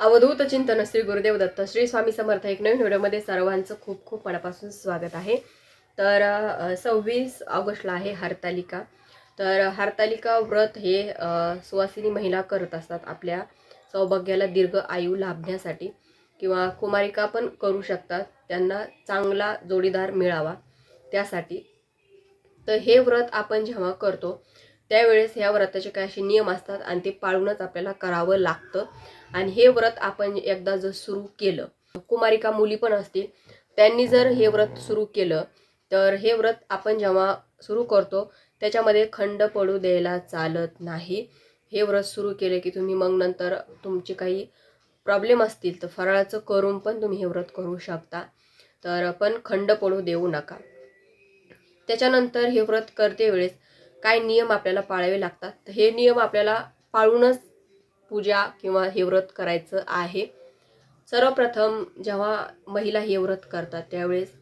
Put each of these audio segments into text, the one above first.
अवधूत चिंतन श्री गुरुदेव दत्त श्री स्वामी समर्थ एक नवीन व्हिडिओमध्ये सर्वांचं खूप खूप मनापासून स्वागत आहे. तर सव्वीस ऑगस्टला आहे हरतालिका. तर हरतालिका व्रत हे सुवासिनी महिला करत असतात आपल्या सौभाग्याला दीर्घ आयु लाभण्यासाठी किंवा कुमारिका पण करू शकतात. त्यांना चांगला जोडीदार मिळावा त्यासाठी. तर हे व्रत आपण जेव्हा करतो त्यावेळेस ह्या व्रताचे काही असे नियम असतात आणि ते पाळूनच आपल्याला करावं लागतं. आणि हे व्रत आपण एकदा जर सुरू केलं कुमारिका मुली पण असतील त्यांनी जर हे व्रत सुरू केलं तर हे व्रत आपण जेव्हा सुरू करतो त्याच्यामध्ये खंड पडू द्यायला चालत नाही. हे व्रत सुरू केले की तुम्ही मग नंतर तुमचे काही प्रॉब्लेम असतील तर फराळाचं करून पण तुम्ही हे व्रत करू शकता. तर पण खंड पडू देऊ नका. त्याच्यानंतर हे व्रत करते वेळेस काय नियम आपल्याला पाळावे लागतात. तर हे नियम आपल्याला पाळूनच पूजा किंवा हे व्रत करायचं आहे. सर्वप्रथम जेव्हा महिला हे व्रत करतात त्यावेळेस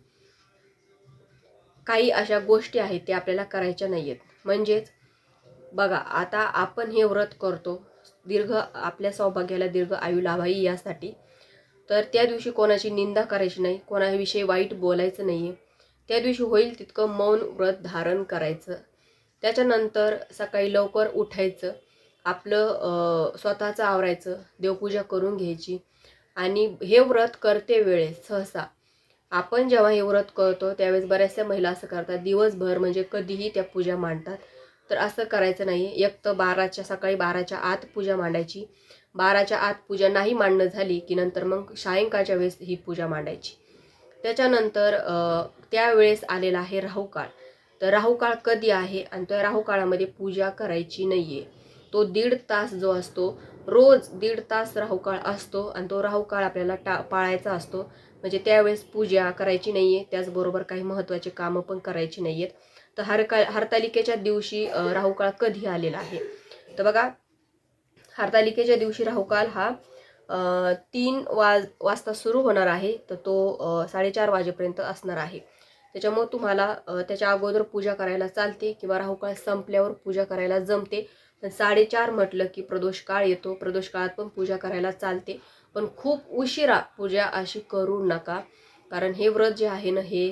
काही अशा गोष्टी आहेत त्या आपल्याला करायच्या नाही आहेत म्हणजेच बघा आता आपण हे व्रत करतो दीर्घ आपल्या सौभाग्याला दीर्घ आयु लाभावी यासाठी. तर त्या दिवशी कोणाची निंदा करायची नाही कोणाविषयी वाईट बोलायचं नाही आहे त्या दिवशी होईल तितकं मौन व्रत धारण करायचं. त्याच्यानंतर सकाळी लवकर उठायचं आपलं स्वतःचं आवरायचं देवपूजा करून घ्यायची. आणि हे व्रत करते वेळेस सहसा. आपण जेव्हा हे व्रत करतो त्यावेळेस बऱ्याचशा महिला असं करतात दिवसभर म्हणजे कधीही त्या पूजा मांडतात. तर असं करायचं नाही. एक तर बाराच्या सकाळी बाराच्या आत पूजा मांडायची. बाराच्या आत पूजा नाही मांडणं झाली की नंतर मग सायंकाळच्या वेळेस ही पूजा मांडायची. त्याच्यानंतर त्यावेळेस आलेला आहे राहू काळ. तर राहुकाळ कधी आहे आणि त्या राहुकाळामध्ये पूजा करायची नाही आहे तो दीड तास जो असतो रोज दीड तास राहुकाळ असतो आणि तो राहुकाळ आपल्याला टा पाळायचा असतो. म्हणजे त्यावेळेस पूजा करायची नाही आहे त्याचबरोबर काही महत्त्वाचे कामं पण करायची नाही आहेत तर हरका हरतालिकेच्या दिवशी राहुकाळ कधी आलेला आहे? तर बघा हरतालिकेच्या दिवशी राहुकाल हा तीन वाज वाजता सुरू होणार आहे. तर तो साडेचार वाजेपर्यंत असणार आहे. त्याच्यामुळे तुम्हाला त्याच्या अगोदर पूजा करायला चालते किंवा राहुकाळ संपल्यावर पूजा करायला जमते. पण साडेचार म्हटलं की प्रदोष काळ येतो प्रदोष काळात पण पूजा करायला चालते. पण खूप उशिरा पूजा अशी करू नका. कारण हे व्रत जे आहे ना हे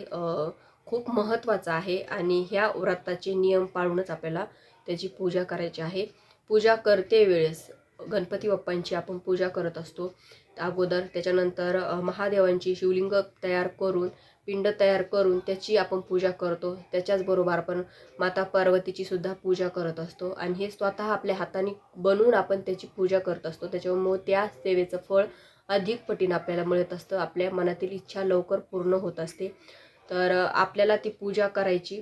खूप महत्त्वाचं आहे आणि ह्या व्रताचे नियम पाळूनच आपल्याला त्याची पूजा करायची आहे. पूजा करते वेळेस गणपती बाप्पांची आपण पूजा करत असतो. अगोदर त्याच्यानंतर महादेवांची शिवलिंग तयार करून पिंड तयार करून त्याची आपण पूजा करतो. त्याच्याचबरोबर आपण माता पार्वतीची सुद्धा पूजा करत असतो. आणि हे स्वतः आपल्या हाताने बनवून आपण त्याची पूजा करत असतो. त्याच्यामुळे त्या सेवेचं फळ अधिक पटीनं आपल्याला मिळत असतं. आपल्या मनातील इच्छा लवकर पूर्ण होत असते. तर आपल्याला ती पूजा करायची.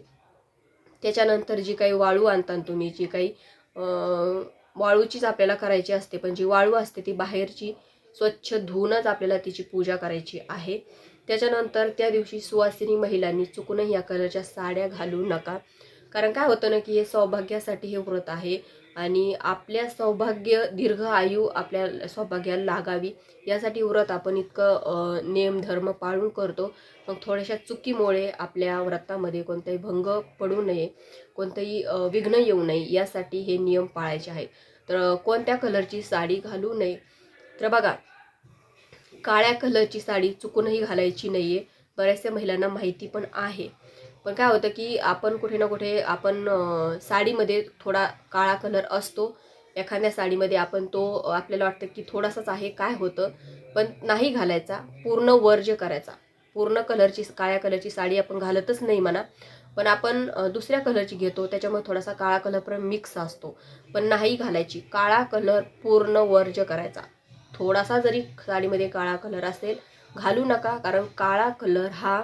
त्याच्यानंतर जी काही वाळू आणता तुम्ही जी काही वाळूचीच आपल्याला करायची असते पण जी वाळू असते ती बाहेरची स्वच्छ धुवूनच आपल्याला तिची पूजा करायची आहे. त्याच्यानंतर त्या दिवशी सुवासिनी महिलांनी चुकूनही या कलरच्या साड्या घालू नका. कारण काय होतं ना की हे सौभाग्यासाठी हे व्रत आहे. आणि आपल्या सौभाग्य दीर्घ आयु आपल्या सौभाग्याला लागावी. यासाठी व्रत आपण इतकं नियम धर्म पाळून करतो. मग थोड्याशा चुकीमुळे आपल्या व्रतामध्ये कोणताही भंग पडू नये कोणतंही विघ्न येऊ नये यासाठी हे नियम पाळायचे आहे तर कोणत्या कलरची साडी घालू नये? तर बघा काळ्या कलरची साडी चुकूनही घालायची नाही आहे बऱ्याचशा महिलांना माहिती पण आहे. पण काय होतं की आपण कुठे ना कुठे आपण साडीमध्ये थोडा काळा कलर असतो. एखाद्या साडीमध्ये आपण तो आपल्याला वाटतं की थोडासाच आहे काय होतं? पण नाही घालायचा. पूर्ण वर्ज करायचा. पूर्ण कलरची काळ्या कलरची साडी आपण घालतच नाही म्हणा. पण आपण दुसऱ्या कलरची घेतो. त्याच्यामुळे थोडासा काळा कलर पण मिक्स असतो. पण नाही घालायची. काळा कलर पूर्ण वर्ज करायचा. थोडासा जरी साडीमध्ये काळा कलर असेल घालू नका. कारण काळा कलर हा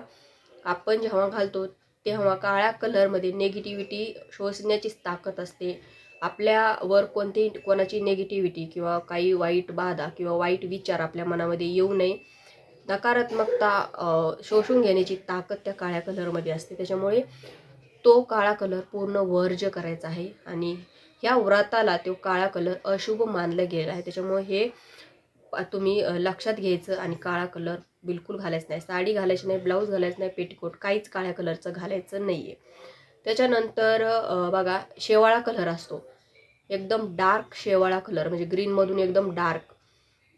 आपण जेव्हा घालतो तेव्हा काळ्या कलरमध्ये निगेटिव्हिटी शोषण्याचीच ताकद असते. आपल्यावर कोणतेही कोणाची निगेटिव्हिटी किंवा काही वाईट बाधा किंवा वाईट विचार आपल्या मनामध्ये येऊ नये. नकारात्मकता शोषून घेण्याची ताकद त्या काळ्या कलरमध्ये असते. त्याच्यामुळे तो काळा कलर पूर्ण वर्ज करायचा आहे आणि ह्या व्रताला तो काळा कलर अशुभ मानला गेला आहे. त्याच्यामुळे हे तुम्ही लक्षात घ्यायचं आणि काळा कलर बिलकुल घालायचं नाही. साडी घालायची नाही ब्लाऊज घालायचं नाही पेटीकोट काहीच काळ्या कलरचं घालायचं नाही आहे त्याच्यानंतर बघा शेवाळा कलर असतो. एकदम डार्क शेवाळा कलर म्हणजे ग्रीनमधून एकदम डार्क.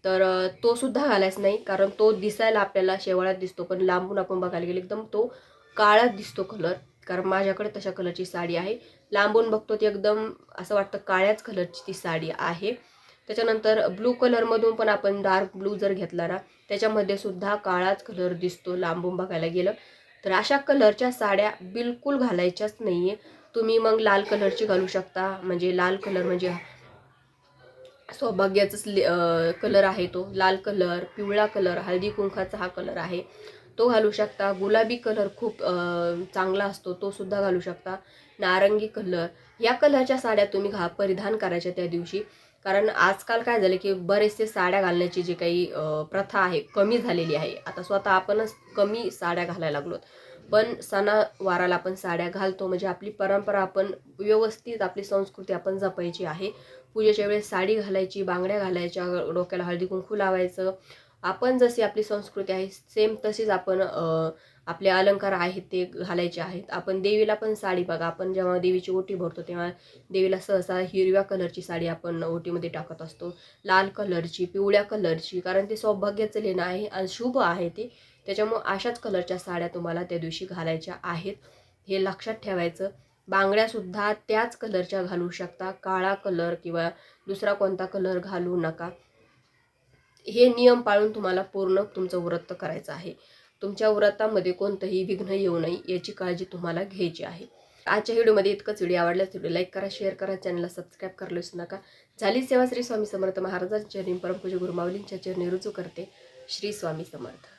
तर तो सुद्धा घालायचा नाही कारण तो दिसायला आपल्याला शेवाळ्यात दिसतो पण लांबून आपण बघायला गेलो एकदम तो काळाच दिसतो कलर. कारण माझ्याकडे तशा कलरची साडी आहे. लांबून बघतो ती एकदम असं वाटतं काळ्याच कलरची ती साडी आहे. त्याच्यानंतर ब्लू कलरमधून पण आपण डार्क ब्लू जर घेतला ना त्याच्यामध्ये सुद्धा काळाच कलर दिसतो लांबून बघायला गेलं. तर अशा कलरच्या साड्या बिलकुल घालायच्याच नाही आहे तुम्ही मग लाल कलरची घालू शकता. म्हणजे लाल कलर म्हणजे सौभाग्याचाच कलर आहे तो. लाल कलर पिवळा कलर हळदी कुंखाचा हा कलर आहे. तो घालू शकता. गुलाबी कलर खूप चांगला असतो. तो सुद्धा घालू शकता. नारंगी कलर या कलरच्या साड्या तुम्ही घा परिधान करायच्या त्या दिवशी. कारण आजकाल काय झालं की बरेचसे साड्या घालण्याची जी काही प्रथा आहे कमी झालेली आहे. आता स्वतः आपणच कमी साड्या घालायला लागलो. पण सणावाराला आपण साड्या घालतो. म्हणजे आपली परंपरा आपण व्यवस्थित आपली संस्कृती आपण जपायची आहे. पूजेच्या वेळेस साडी घालायची बांगड्या घालायच्या डोक्याला हळदी कुंकू लावायचं. आपण जशी आपली संस्कृती आहे सेम तशीच आपण आपले अलंकार आहेत ते घालायचे आहेत. आपण देवीला पण साडी बघा. आपण जेव्हा देवीची ओटी भरतो तेव्हा देवीला सहसा हिरव्या कलरची साडी आपण ओटीमध्ये टाकत असतो. लाल कलरची पिवळ्या कलरची कारण ते सौभाग्याचं लेणं आहे आणि शुभ आहे ते. त्याच्यामुळं अशाच कलरच्या साड्या तुम्हाला त्या दिवशी घालायच्या आहेत. हे लक्षात ठेवायचं. बांगड्यासुद्धा त्याच कलरच्या घालू शकता. काळा कलर किंवा दुसरा कोणता कलर घालू नका. हे नियम पाळून तुम्हाला पूर्ण तुमचं व्रत करायचं आहे. तुमच्या व्रतामध्ये कोणतंही विघ्न येऊ नये याची काळजी तुम्हाला घ्यायची आहे. आजच्या व्हिडिओमध्ये इतकंच. व्हिडिओ आवडल्यास व्हिडिओ लाईक करा शेअर करा चॅनलला सबस्क्राईब करायला विसरू नका. झाली सेवा श्री स्वामी समर्थ महाराजांच्या चरणी परमपूज गुरुमावलींच्या चरणी रुजू करते श्री स्वामी समर्थ.